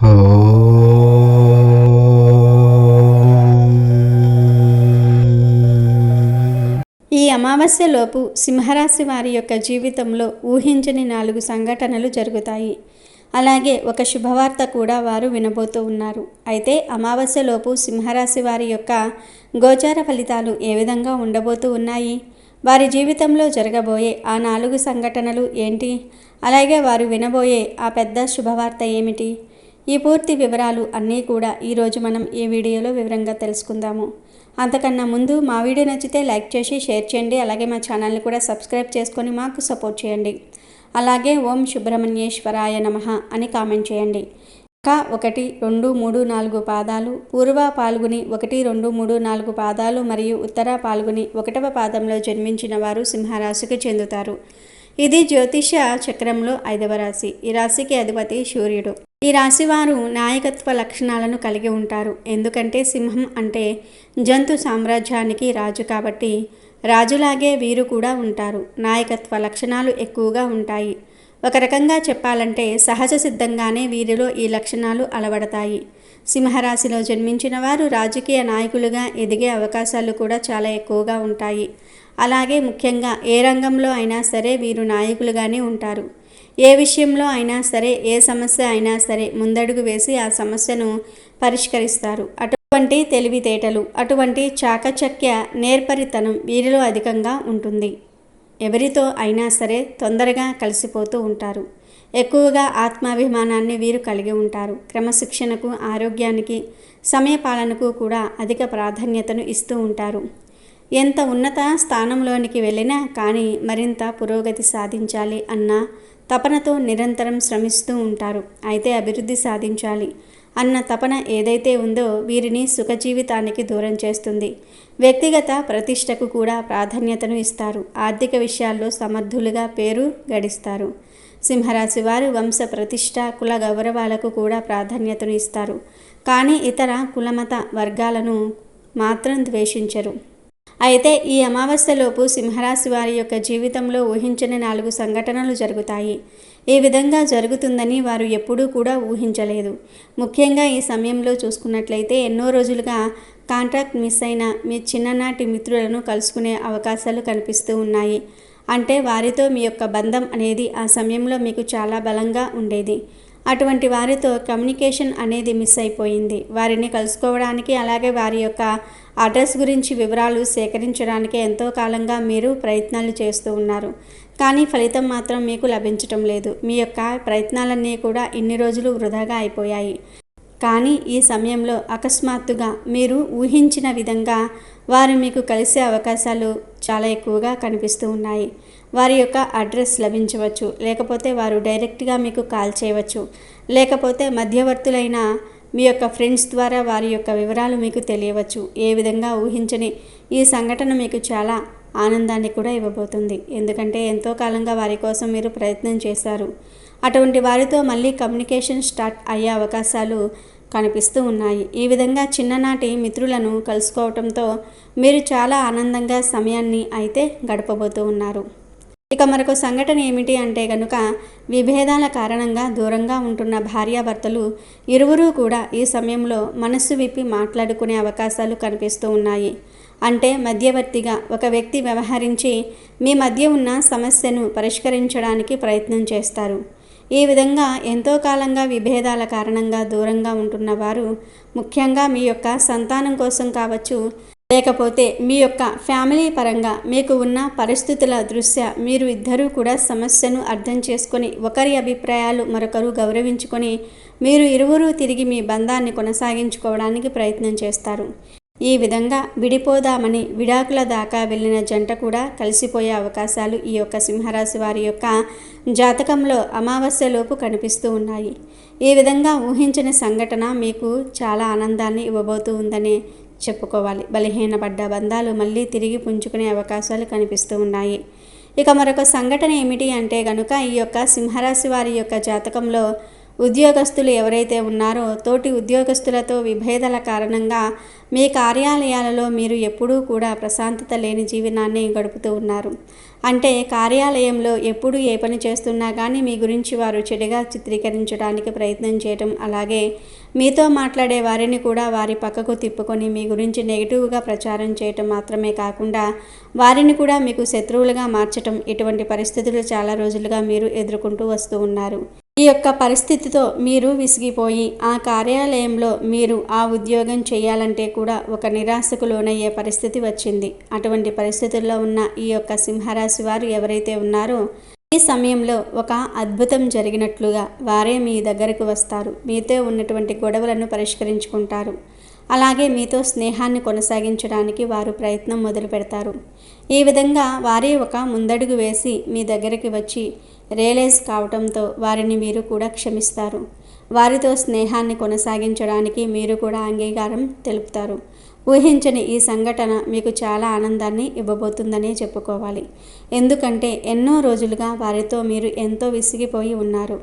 ఈ అమావాస్యలోపు సింహరాశి వారి యొక్క జీవితంలో ఊహించని నాలుగు సంఘటనలు జరుగుతాయి. అలాగే ఒక శుభవార్త కూడా వారు వినబోతూ ఉన్నారు. అయితే అమావాస్యలోపు సింహరాశి వారి యొక్క గోచార ఫలితాలు ఏ విధంగా ఉండబోతూ ఉన్నాయి? వారి జీవితంలో జరగబోయే ఆ నాలుగు సంఘటనలు ఏంటి? అలాగే వారు వినబోయే ఆ పెద్ద శుభవార్త ఏమిటి? ఈ పూర్తి వివరాలు అన్నీ కూడా ఈరోజు మనం ఈ వీడియోలో వివరంగా తెలుసుకుందాము. అంతకన్నా ముందు మా వీడియో నచ్చితే లైక్ చేసి షేర్ చేయండి. అలాగే మా ఛానల్ని కూడా సబ్స్క్రైబ్ చేసుకొని మాకు సపోర్ట్ చేయండి. అలాగే ఓం సుబ్రహ్మణ్యేశ్వరాయ నమ అని కామెంట్ చేయండి. క ఒకటి రెండు మూడు నాలుగు పాదాలు పూర్వ పాల్గొని ఒకటి రెండు మూడు నాలుగు పాదాలు మరియు ఉత్తర పాల్గొని ఒకటవ పాదంలో జన్మించిన వారు సింహరాశికి చెందుతారు. ఇది జ్యోతిష చక్రంలో ఐదవ రాశి. ఈ రాశికి అధిపతి సూర్యుడు. ఈ రాశివారు నాయకత్వ లక్షణాలను కలిగి ఉంటారు. ఎందుకంటే సింహం అంటే జంతు సామ్రాజ్యానికి రాజు కాబట్టి రాజులాగే వీరు కూడా ఉంటారు. నాయకత్వ లక్షణాలు ఎక్కువగా ఉంటాయి. ఒక రకంగా చెప్పాలంటే సహజ సిద్ధంగానే వీరిలో ఈ లక్షణాలు అలవడతాయి. సింహరాశిలో జన్మించిన వారు రాజకీయ నాయకులుగా ఎదిగే అవకాశాలు కూడా చాలా ఎక్కువగా ఉంటాయి. అలాగే ముఖ్యంగా ఏ రంగంలో అయినా సరే వీరు నాయకులుగానే ఉంటారు. ఏ విషయంలో అయినా సరే ఏ సమస్య అయినా సరే ముందడుగు వేసి ఆ సమస్యను పరిష్కరిస్తారు. అటువంటి తెలివితేటలు అటువంటి చాకచక్య నేర్పరితనం వీరిలో అధికంగా ఉంటుంది. ఎవరితో అయినా సరే తొందరగా కలిసిపోతూ ఉంటారు. ఎక్కువగా ఆత్మాభిమానాన్ని వీరు కలిగి ఉంటారు. క్రమశిక్షణకు ఆరోగ్యానికి సమయపాలనకు కూడా అధిక ప్రాధాన్యతను ఇస్తూ ఉంటారు. ఎంత ఉన్నత స్థానంలోనికి వెళ్ళినా కానీ మరింత పురోగతి సాధించాలి అన్న తపనతో నిరంతరం శ్రమిస్తూ ఉంటారు. అయితే అభివృద్ధి సాధించాలి అన్న తపన ఏదైతే ఉందో వీరిని సుఖజీవితానికి దూరం చేస్తుంది. వ్యక్తిగత ప్రతిష్టకు కూడా ప్రాధాన్యతను ఇస్తారు. ఆర్థిక విషయాల్లో సమర్థులుగా పేరు గడిస్తారు. సింహరాశి వారు వంశ ప్రతిష్ట కుల గౌరవాలకు కూడా ప్రాధాన్యతను ఇస్తారు. కానీ ఇతర కులమత వర్గాలను మాత్రం ద్వేషించరు. అయితే ఈ అమావాస్యలోపు సింహరాశి వారి యొక్క జీవితంలో ఊహించని నాలుగు సంఘటనలు జరుగుతాయి. ఈ విధంగా జరుగుతుందని వారు ఎప్పుడూ కూడా ఊహించలేదు. ముఖ్యంగా ఈ సమయంలో చూసుకున్నట్లయితే ఎన్నో రోజులుగా కాంట్రాక్ట్ మిస్ అయిన మీ చిన్ననాటి మిత్రులను కలుసుకునే అవకాశాలు కనిపిస్తూ ఉన్నాయి. అంటే వారితో మీ యొక్క బంధం అనేది ఆ సమయంలో మీకు చాలా బలంగా ఉండేది. అటువంటి వారితో కమ్యూనికేషన్ అనేది మిస్ అయిపోయింది. వారిని కలుసుకోవడానికి అలాగే వారి యొక్క అడ్రస్ గురించి వివరాలు సేకరించడానికి ఎంతో కాలంగా మీరు ప్రయత్నాలు చేస్తూ ఉన్నారు. కానీ ఫలితం మాత్రం మీకు లభించటం లేదు. మీ యొక్క ప్రయత్నాలన్నీ కూడా ఇన్ని రోజులు వృధాగా అయిపోయాయి. కానీ ఈ సమయంలో అకస్మాత్తుగా మీరు ఊహించిన విధంగా వారు మీకు కలిసే అవకాశాలు చాలా ఎక్కువగా కనిపిస్తూ ఉన్నాయి. వారి యొక్క అడ్రస్ లభించవచ్చు. లేకపోతే వారు డైరెక్ట్గా మీకు కాల్ చేయవచ్చు. లేకపోతే మధ్యవర్తులైన మీ యొక్క ఫ్రెండ్స్ ద్వారా వారి యొక్క వివరాలు మీకు తెలియవచ్చు. ఏ విధంగా ఊహించని ఈ సంఘటన మీకు చాలా ఆనందాన్ని కూడా ఇవ్వబోతుంది. ఎందుకంటే ఎంతో కాలంగా వారి కోసం మీరు ప్రయత్నం చేశారు. అటువంటి వారితో మళ్ళీ కమ్యూనికేషన్ స్టార్ట్ అయ్యే అవకాశాలు కనిపిస్తూ ఉన్నాయి. ఈ విధంగా చిన్ననాటి మిత్రులను కలుసుకోవటంతో మీరు చాలా ఆనందంగా సమయాన్ని అయితే గడపబోతూ ఉన్నారు. ఇక మరొక సంఘటన ఏమిటి అంటే కనుక విభేదాల కారణంగా దూరంగా ఉంటున్న భార్యాభర్తలు ఇరువురూ కూడా ఈ సమయంలో మనస్సు విప్పి మాట్లాడుకునే అవకాశాలు కనిపిస్తూ ఉన్నాయి. అంటే మధ్యవర్తిగా ఒక వ్యక్తి వ్యవహరించి మీ మధ్య ఉన్న సమస్యను పరిష్కరించడానికి ప్రయత్నం చేస్తారు. ఈ విధంగా ఎంతో కాలంగా విభేదాల కారణంగా దూరంగా ఉంటున్న వారు ముఖ్యంగా మీ యొక్క సంతానం కోసం కావచ్చు లేకపోతే మీ యొక్క ఫ్యామిలీ పరంగా మీకు ఉన్న పరిస్థితుల దృష్ట్యా మీరు ఇద్దరూ కూడా సమస్యను అర్థం చేసుకొని ఒకరి అభిప్రాయాలు మరొకరు గౌరవించుకొని మీరు ఇరువురు తిరిగి మీ బంధాన్ని కొనసాగించుకోవడానికి ప్రయత్నం చేస్తారు. ఈ విధంగా విడిపోదామని విడాకుల దాకా వెళ్ళిన జంట కూడా కలిసిపోయే అవకాశాలు ఈ యొక్క సింహరాశి వారి యొక్క జాతకంలో అమావాస్యలోపు కనిపిస్తూ ఉన్నాయి. ఈ విధంగా ఊహించిన సంఘటన మీకు చాలా ఆనందాన్ని ఇవ్వబోతూ ఉందనే చెప్పుకోవాలి. బలహీనపడ్డ బంధాలు మళ్ళీ తిరిగి పుంజుకునే అవకాశాలు కనిపిస్తూ ఉన్నాయి. ఇక మరొక సంఘటన ఏమిటి అంటే కనుక ఈ యొక్క సింహరాశి వారి యొక్క జాతకంలో ఉద్యోగస్తులు ఎవరైతే ఉన్నారో తోటి ఉద్యోగస్తులతో విభేదాల కారణంగా మీ కార్యాలయాలలో మీరు ఎప్పుడూ కూడా ప్రశాంతత లేని జీవనాన్ని గడుపుతూ ఉన్నారు. అంటే కార్యాలయంలో ఎప్పుడు ఏ పని చేస్తున్నా కానీ మీ గురించి వారు చెడుగా చిత్రీకరించడానికి ప్రయత్నం చేయటం అలాగే మీతో మాట్లాడే వారిని కూడా వారి పక్కకు తిప్పుకొని మీ గురించి నెగిటివ్గా ప్రచారం చేయటం మాత్రమే కాకుండా వారిని కూడా మీకు శత్రువులుగా మార్చటం ఇటువంటి పరిస్థితులు చాలా రోజులుగా మీరు ఎదుర్కొంటూ వస్తూ ఉన్నారు. ఈ యొక్క పరిస్థితితో మీరు విసిగిపోయి ఆ కార్యాలయంలో మీరు ఆ ఉద్యోగం చేయాలంటే కూడా ఒక నిరాశకు లోనయ్యే పరిస్థితి వచ్చింది. అటువంటి పరిస్థితుల్లో ఉన్న ఈ యొక్క సింహరాశి వారు ఎవరైతే ఉన్నారో ఈ సమయంలో ఒక అద్భుతం జరిగినట్లుగా వారే మీ దగ్గరకు వస్తారు. మీతో ఉన్నటువంటి గొడవలను పరిష్కరించుకుంటారు. అలాగే మీతో స్నేహాన్ని కొనసాగించడానికి వారు ప్రయత్నం మొదలు పెడతారు ఈ విధంగా వారే ఒక ముందడుగు వేసి మీ దగ్గరికి వచ్చి రియలైజ్ కావటంతో వారిని మీరు కూడా క్షమిస్తారు. వారితో స్నేహాన్ని కొనసాగించడానికి మీరు కూడా అంగీకారం తెలుపుతారు. ఊహించని ఈ సంఘటన మీకు చాలా ఆనందాన్ని ఇవ్వబోతుందనే చెప్పుకోవాలి. ఎందుకంటే ఎన్నో రోజులుగా వారితో మీరు ఎంతో విసిగిపోయి ఉన్నారు.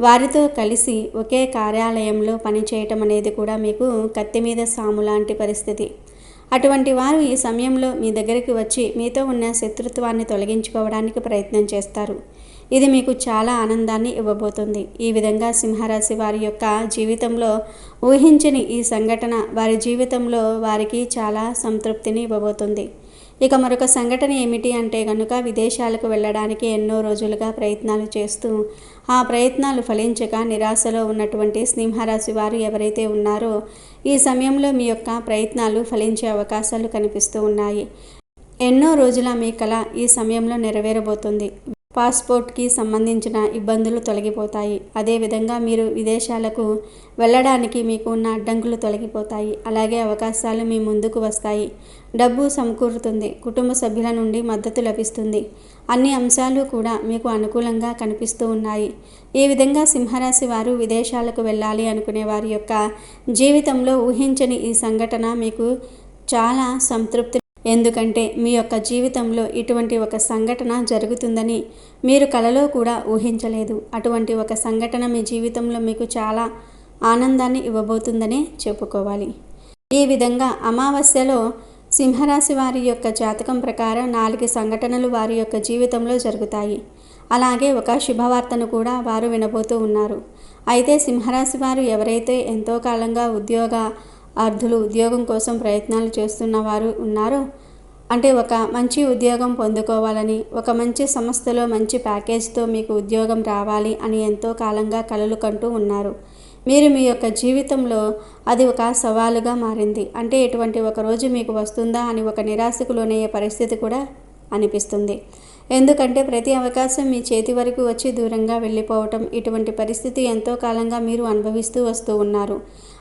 వారితో కలిసి ఒకే కార్యాలయంలో పనిచేయటం అనేది కూడా మీకు కత్తి మీద సాము లాంటి పరిస్థితి. అటువంటి వారు ఈ సమయంలో మీ దగ్గరికి వచ్చి మీతో ఉన్న శత్రుత్వాన్ని తొలగించుకోవడానికి ప్రయత్నం చేస్తారు. ఇది మీకు చాలా ఆనందాన్ని ఇవ్వబోతుంది. ఈ విధంగా సింహరాశి వారి యొక్క జీవితంలో ఊహించని ఈ సంఘటన వారి జీవితంలో వారికి చాలా సంతృప్తిని ఇవ్వబోతుంది. ఇక మరొక సంఘటన ఏమిటి అంటే కనుక విదేశాలకు వెళ్ళడానికి ఎన్నో రోజులుగా ప్రయత్నాలు చేస్తూ ఆ ప్రయత్నాలు ఫలించక నిరాశలో ఉన్నటువంటి సింహరాశి వారు ఎవరైతే ఉన్నారో ఈ సమయంలో మీ యొక్క ప్రయత్నాలు ఫలించే అవకాశాలు కనిపిస్తూ ఉన్నాయి. ఎన్నో రోజుల మీ కళ ఈ సమయంలో నెరవేరబోతుంది. పాస్పోర్ట్కి సంబంధించిన ఇబ్బందులు తొలగిపోతాయి. అదేవిధంగా మీరు విదేశాలకు వెళ్ళడానికి మీకు ఉన్న అడ్డంకులు తొలగిపోతాయి. అలాగే అవకాశాలు మీ ముందుకు వస్తాయి. డబ్బు సమకూరుతుంది. కుటుంబ సభ్యుల నుండి మద్దతు లభిస్తుంది. అన్ని అంశాలు కూడా మీకు అనుకూలంగా కనిపిస్తూ ఉన్నాయి. ఈ విధంగా సింహరాశి వారు విదేశాలకు వెళ్ళాలి అనుకునే వారి యొక్క జీవితంలో ఊహించని ఈ సంఘటన మీకు చాలా సంతృప్తి ఎందుకంటే మీ యొక్క జీవితంలో ఇటువంటి ఒక సంఘటన జరుగుతుందని మీరు కలలో కూడా ఊహించలేదు. అటువంటి ఒక సంఘటన మీ జీవితంలో మీకు చాలా ఆనందాన్ని ఇవ్వబోతుందనే చెప్పుకోవాలి. ఈ విధంగా అమావాస్యలో సింహరాశి వారి యొక్క జాతకం ప్రకారం నాలుగు సంఘటనలు వారి యొక్క జీవితంలో జరుగుతాయి. అలాగే ఒక శుభవార్తను కూడా వారు వినబోతూ ఉన్నారు. అయితే సింహరాశి వారు ఎవరైతే ఎంతో కాలంగా ఉద్యోగ అర్ధులు ఉద్యోగం కోసం ప్రయత్నాలు చేస్తున్న వారు ఉన్నారో. అంటే ఒక మంచి ఉద్యోగం పొందుకోవాలని ఒక మంచి సంస్థలో మంచి ప్యాకేజ్తో మీకు ఉద్యోగం రావాలి అని ఎంతో కాలంగా కలలు కంటూ ఉన్నారు. మీరు మీ యొక్క జీవితంలో అది ఒక సవాలుగా మారింది. అంటే ఎటువంటి ఒక రోజు మీకు వస్తుందా అని ఒక నిరాశకు లోనయ్యే పరిస్థితి కూడా అనిపిస్తుంది. ఎందుకంటే ప్రతి అవకాశం మీ చేతి వరకు వచ్చి దూరంగా వెళ్ళిపోవటం ఇటువంటి పరిస్థితి ఎంతో కాలంగా మీరు అనుభవిస్తూ వస్తూ ఉన్నారు.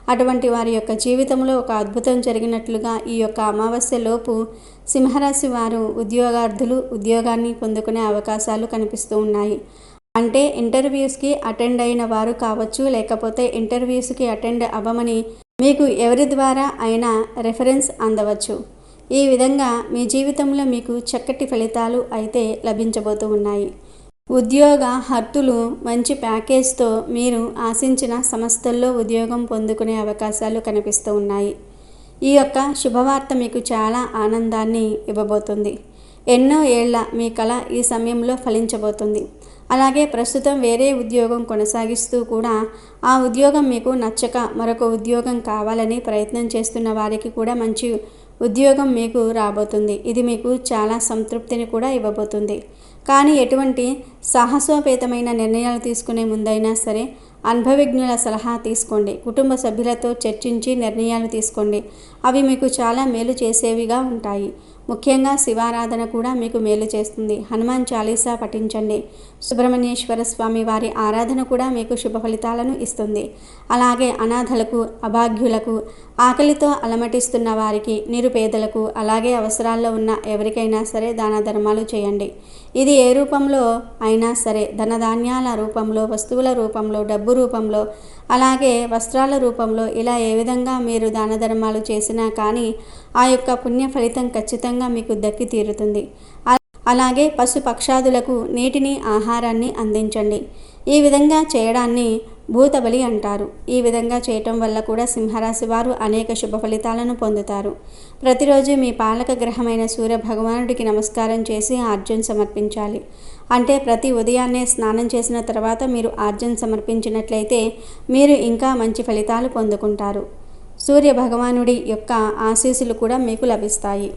అటువంటి వారి యొక్క జీవితంలో ఒక అద్భుతం జరిగినట్లుగా ఈ యొక్క అమావాస్య లోపు సింహరాశి వారు ఉద్యోగార్థులు ఉద్యోగాన్ని పొందుకునే అవకాశాలు కనిపిస్తూ ఉన్నాయి. అంటే ఇంటర్వ్యూస్కి అటెండ్ అయిన వారు కావచ్చు లేకపోతే ఇంటర్వ్యూస్కి అటెండ్ అవ్వమని మీకు ఎవరి ద్వారా అయినా రెఫరెన్స్ అందవచ్చు. ఈ విధంగా మీ జీవితంలో మీకు చక్కటి ఫలితాలు అయితే లభించబోతూ ఉన్నాయి. ఉద్యోగ హర్తులు మంచి ప్యాకేజ్తో మీరు ఆశించిన సంస్థల్లో ఉద్యోగం పొందుకునే అవకాశాలు కనిపిస్తూ ఉన్నాయి. ఈ యొక్క శుభవార్త మీకు చాలా ఆనందాన్ని ఇవ్వబోతుంది. ఎన్నో ఏళ్ళ మీ కళ ఈ సమయంలో ఫలించబోతుంది. అలాగే ప్రస్తుతం వేరే ఉద్యోగం కొనసాగిస్తూ కూడా ఆ ఉద్యోగం మీకు నచ్చక మరొక ఉద్యోగం కావాలని ప్రయత్నం చేస్తున్న వారికి కూడా మంచి ఉద్యోగం మీకు రాబోతుంది. ఇది మీకు చాలా సంతృప్తిని కూడా ఇవ్వబోతుంది. కానీ ఎటువంటి సాహసోపేతమైన నిర్ణయాలు తీసుకునే ముందైనా సరే అనుభవజ్ఞుల సలహా తీసుకోండి. కుటుంబ సభ్యులతో చర్చించి నిర్ణయాలు తీసుకోండి. అవి మీకు చాలా మేలు చేసేవిగా ఉంటాయి. ముఖ్యంగా శివారాధన కూడా మీకు మేలు చేస్తుంది. హనుమాన్ చాలీసా పఠించండి. సుబ్రహ్మణ్యేశ్వర స్వామి వారి ఆరాధన కూడా మీకు శుభ ఫలితాలను ఇస్తుంది. అలాగే అనాథలకు అభాగ్యులకు ఆకలితో అలమటిస్తున్న వారికి నిరుపేదలకు అలాగే అవసరాల్లో ఉన్న ఎవరికైనా సరే దాన ధర్మాలు చేయండి. ఇది ఏ రూపంలో అయినా సరే ధనధాన్యాల రూపంలో వస్తువుల రూపంలో డబ్బు రూపంలో అలాగే వస్త్రాల రూపంలో ఇలా ఏ విధంగా మీరు దాన ధర్మాలు చేసినా కానీ ఆ యొక్క పుణ్య ఫలితం ఖచ్చితంగా మీకు దక్కి తీరుతుంది. అలాగే పశుపక్షాదులకు నీటిని ఆహారాన్ని అందించండి. ఈ విధంగా చేయడాన్ని భూతబలి అంటారు. ఈ విధంగా చేయటం వల్ల కూడా సింహరాశి వారు అనేక శుభ ఫలితాలను పొందుతారు. ప్రతిరోజు మీ పాలక గ్రహమైన సూర్య భగవానుడికి నమస్కారం చేసి ఆర్జున్ సమర్పించాలి. అంటే ప్రతి ఉదయాన్నే స్నానం చేసిన తర్వాత మీరు ఆర్జన్ సమర్పించినట్లయితే మీరు ఇంకా మంచి ఫలితాలు పొందుకుంటారు. సూర్య భగవానుడి యొక్క ఆశీస్సులు కూడా మీకు లభిస్తాయి.